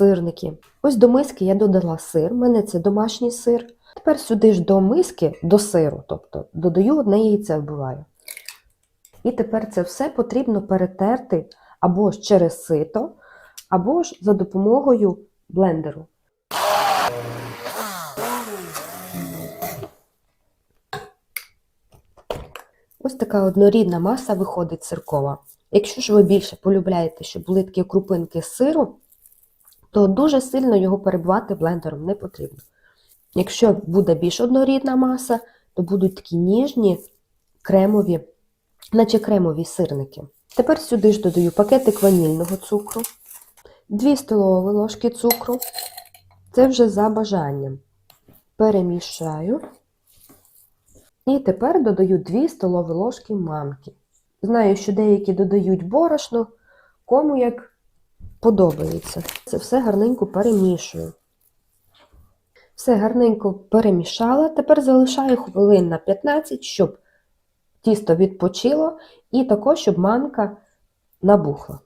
сирники. Ось до миски я додала сир, в мене це домашній сир. Тепер сюди ж до миски, до сиру, тобто додаю одне яйце вбиваю. І тепер це все потрібно перетерти або ж через сито, або ж за допомогою блендеру. Ось така однорідна маса виходить сиркова. Якщо ж ви більше полюбляєте, щоб були такі крупинки сиру, то дуже сильно його перебивати блендером не потрібно. Якщо буде більш однорідна маса, то будуть такі ніжні, кремові, наче кремові сирники. Тепер сюди ж додаю пакетик ванільного цукру, 2 столові ложки цукру. Це вже за бажанням. Перемішаю. І тепер додаю 2 столові ложки манки. Знаю, що деякі додають борошно, кому як подобається. Це все гарненько перемішую. Все гарненько перемішала. Тепер залишаю хвилин на 15, щоб тісто відпочило, і також, щоб манка набухла.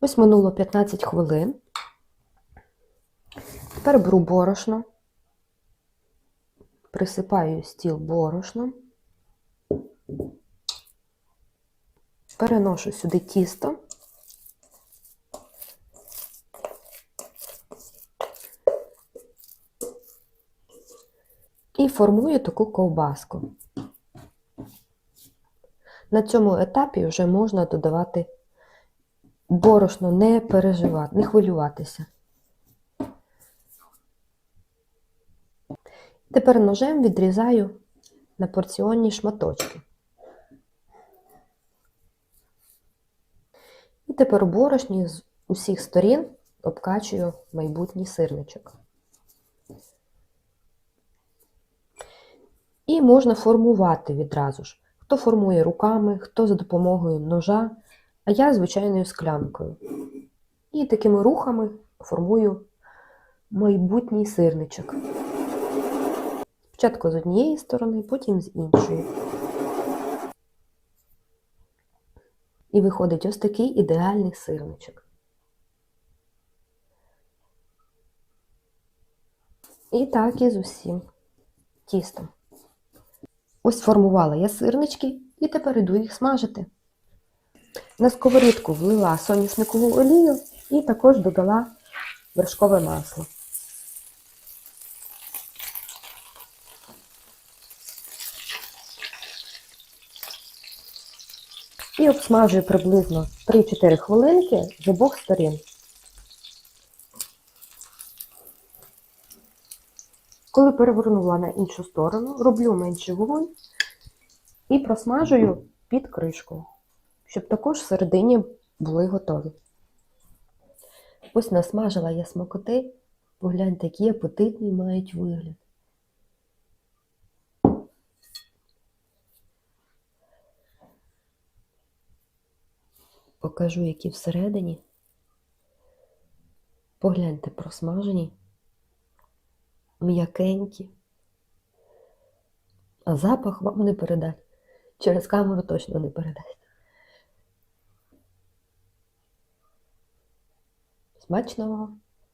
Ось минуло 15 хвилин. Тепер беру борошно, присипаю стіл борошном, переношу сюди тісто. І формую таку ковбаску. На цьому етапі вже можна додавати борошно, не переживати, не хвилюватися. Тепер ножем відрізаю на порціонні шматочки. І тепер борошні з усіх сторін обкачую майбутній сирничок. І можна формувати відразу ж. Хто формує руками, хто за допомогою ножа, а я звичайною склянкою. І такими рухами формую майбутній сирничок. Спочатку з однієї сторони, потім з іншої. І виходить ось такий ідеальний сирничок. І так і з усім тістом. Ось формувала я сирнички і тепер іду їх смажити. На сковорідку влила соняшникову олію і також додала вершкове масло. І обсмажую приблизно 3-4 хвилинки з обох сторін. Коли перевернула на іншу сторону, роблю менший вогонь і просмажую під кришкою, щоб також всередині були готові. Ось насмажила я смакоти, погляньте, які апетитні мають вигляд. Покажу, які всередині. Погляньте, просмажені, м'якенькі. А запах вам не передать. Через камеру точно не передать. Смачного!